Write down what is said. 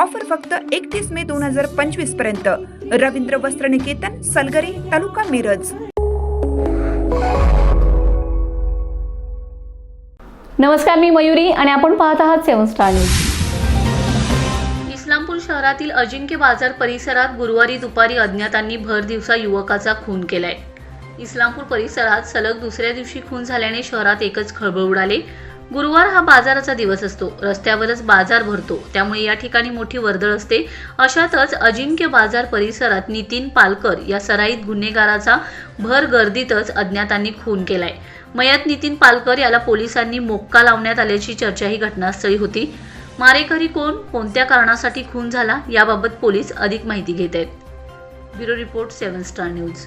Offer फक्त एकतीस मे दोन हजार पंचवीसपर्यंत. रवींद्र वस्त्र निकेतन सलगरे तालुका मिरज. नमस्कार मी मयुरी आणि आपण पाहत आहात सेवन स्टार न्यूज. इस्लामपूर शहरातील अजिंक्य बाजार परिसरात गुरुवारी दुपारी अज्ञातांनी भर दिवसा युवकाचा खून केलाय. इस्लामपूर परिसरात सलग दुसऱ्या दिवशी खून झाल्याने शहरात एकच खळबळ उडाले. गुरुवार हा बाजाराचा दिवस असतो. रस्त्यावरच बाजार भरतो. त्यामुळे या ठिकाणी मोठी वर्दळ असते. अशातच अजिंक्य बाजार परिसरात नितीन पालकर या सराईत गुन्हेगाराचा भर गर्दीतच अज्ञातांनी खून केलाय. मयत नितीन पालकर याला पोलिसांनी मोक्का लावण्यात आल्याची चर्चा ही घटनास्थळी होती. मारेकरी कोण? कोणत्या कारणासाठी खून झाला? याबाबत पोलीस अधिक माहिती घेत आहेत. Bureau report seven star news.